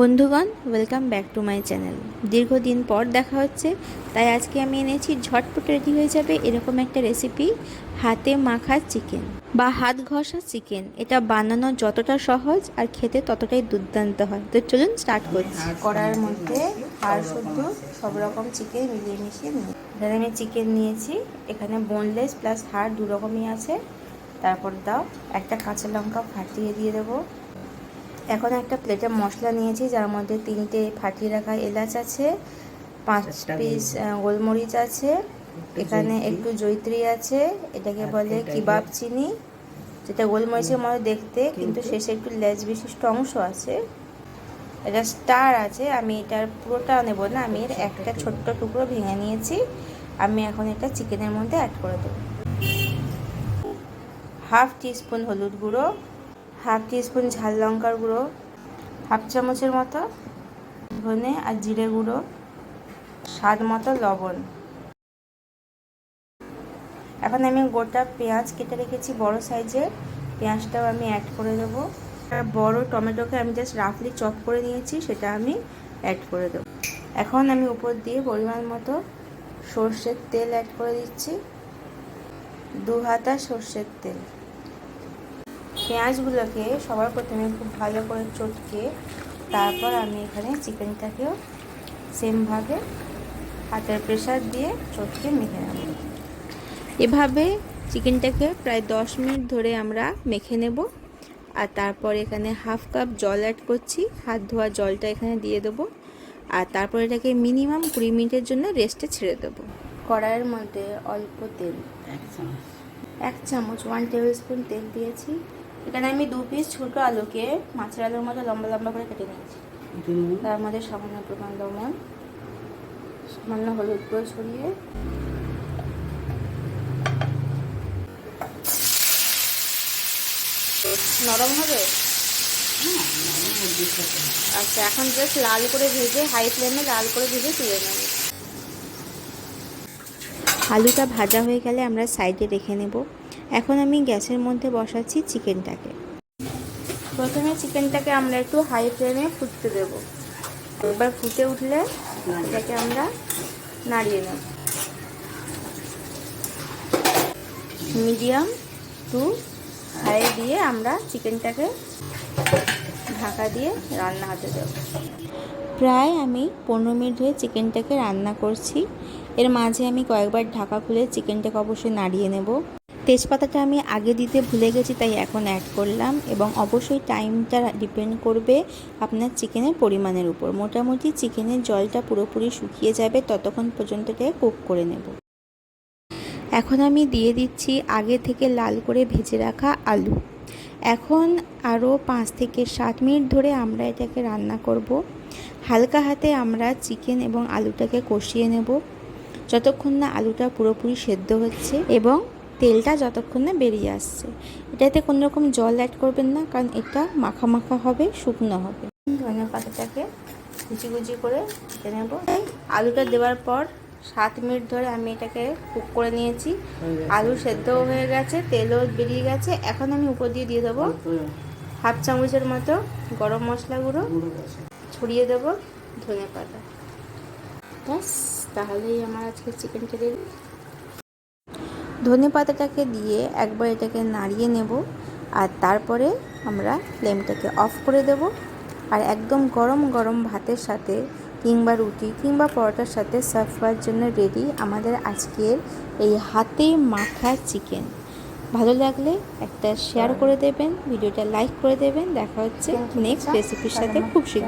বন্ধুগণ welcome back to my channel দীর্ঘদিন পর দেখা হচ্ছে, তাই আজকে আমি এনেছি ঝটপট রেডি হয়ে যাবে এরকম একটা রেসিপি হাতে মাখা চিকেন বা হাত ঘষা চিকেন এটা বানানো যতটা সহজ আর খেতে ততটাই দুর্দান্ত হয়। তো চলুন স্টার্ট করছি। কড়ার মধ্যে হাড় শুদ্ধ সব রকম চিকেন মিলিয়ে মিশিয়ে নিই এখানে আমি চিকেন নিয়েছি, এখানে বোনলেস প্লাস হাড় দু রকমই আছে। তারপর দাও, একটা কাঁচা লঙ্কা ফাটিয়ে দিয়ে দেবো। এখন একটা প্লেটে মশলা নিয়েছি যার মধ্যে তিনটে ফাটিয়ে রাখা এলাচ আছে পাঁচ পিস গোলমরিচ আছে এখানে একটু জৈত্রী আছে এটাকে বলে কিবাব চিনি যেটা গোলমরিচের মতো দেখতে কিন্তু শেষে একটু লেজ বিশিষ্ট অংশ আছে। এটা স্টার আছে আমি এটার পুরোটা নেব না আমি এর একটা ছোট্ট টুকরো ভেঙে নিয়েছি আমি এখন এটা চিকেনের মধ্যে অ্যাড করে দেবো। হাফ টিস্পুন হলুদ গুঁড়ো হাফ টিস্পুন ঝাল লঙ্কার গুঁড়ো, হাফ চামচের মতো ধনে আর জিরে গুঁড়ো, স্বাদ মতো লবণ। এখন আমি গোটা পেঁয়াজ কেটে রেখেছি বড় সাইজের পেঁয়াজটাও আমি অ্যাড করে দেবো। বড় টমেটোকে আমি জাস্ট রাফলি চপ করে নিয়েছি, সেটা আমি অ্যাড করে দেবো। এখন আমি উপর দিয়ে পরিমাণ মতো সর্ষের তেল অ্যাড করে দিচ্ছি। দু হাতা সর্ষের তেল। পেঁয়াজগুলোকে সবার প্রথমে খুব ভালো করে চটকে তারপর আমি এখানে চিকেনটাকেও সেমভাবে হাতের প্রেশার দিয়ে চটকে মেখে নেব। এভাবে চিকেনটাকে প্রায় দশ মিনিট ধরে আমরা মেখে নেব আর তারপর এখানে হাফ কাপ জল অ্যাড করছি হাত ধোয়া জলটা এখানে দিয়ে দেবো আর তারপর এটাকে মিনিমাম কুড়ি মিনিটের জন্য রেস্টে ছেড়ে দেবো। কড়াইয়ের মধ্যে অল্প তেল এক চামচ। এক চামচ ওয়ান টেবিল স্পুন তেল দিয়েছি। এখানে আমি দু পিস ছোটো আলুকে মাছের আলুর মতো লম্বা লম্বা করে কেটে নিয়েছি। তার মধ্যে সামান্য পরিমাণ লবণ সামান্য হলুদ গুঁড়ো ছড়িয়ে। নরম হবে? আচ্ছা এখন জাস্ট লাল করে ভেজে হাই ফ্লেমে লাল করে ভেজে তুলে নেব। আলুটা ভাজা হয়ে গেলে আমরা সাইডে রেখে নেব। এখন আমি গ্যাসের মধ্যে বসাচ্ছি চিকেনটাকে। প্রথমে চিকেনটাকে আমরা একটু হাই ফ্লেমে ফুটতে দেব। এবার ফুটে উঠলে এটাকে আমরা নাড়িয়ে নেব। মিডিয়াম টু হাই দিয়ে আমরা চিকেনটাকে ঢাকা দিয়ে রান্না হতে দেব। প্রায় আমি পনেরো মিনিট ধরে চিকেনটাকে রান্না করছি। এর মাঝে আমি কয়েকবার ঢাকা খুলে চিকেনটাকে অবশ্যই নাড়িয়ে নেব। তেজপাতাটা আমি আগে দিতে ভুলে গেছি, তাই এখন অ্যাড করলাম এবং অবশ্যই টাইমটা ডিপেন্ড করবে আপনার চিকেনের পরিমাণের উপর। মোটামুটি চিকেনের জলটা পুরোপুরি শুকিয়ে যাবে, ততক্ষণ পর্যন্ত এটাকে কুক করে নেব। এখন আমি দিয়ে দিচ্ছি আগে থেকে লাল করে ভেজে রাখা আলু। এখন আরও পাঁচ থেকে সাত মিনিট ধরে আমরা এটাকে রান্না করব। হালকা হাতে আমরা চিকেন এবং আলুটাকে কষিয়ে নেব। যতক্ষণ না আলুটা পুরোপুরি সেদ্ধ হচ্ছে এবং তেলটা যতক্ষণ না বেরিয়ে আসছে। এটাতে কোনো রকম জল অ্যাড করবেন না কারণ এটা মাখা মাখা হবে শুকনো হবে। ধনে পাতাটাকে কুচি কুচি করে কেটে নেব। আলুটা দেওয়ার পর সাত মিনিট ধরে আমি এটাকে কুক করে নিয়েছি। আলু সেদ্ধও হয়ে গেছে তেলও বেরিয়ে গেছে। এখন আমি উপর দিয়ে দিয়ে দেবো হাফ চামচের মতো গরম মশলা গুঁড়ো। ছড়িয়ে দেবো ধনে পাতা। ব্যাস তাহলেই আমার আজকে চিকেনটা রেডি। ধনে পাতাটাকে দিয়ে একবার এটাকে নাড়িয়ে নেব আর তারপরে আমরা ফ্লেমটাকে অফ করে দেব। আর একদম গরম গরম ভাতের সাথে কিংবা রুটি কিংবা পরোটার সাথে সার্ভ করার জন্য রেডি আমাদের আজকের এই হাতে মাখা চিকেন। ভালো লাগলে একটা শেয়ার করে দেবেন ভিডিওটা লাইক করে দেবেন। দেখা হচ্ছে নেক্সট রেসিপির সাথে খুব শীঘ্র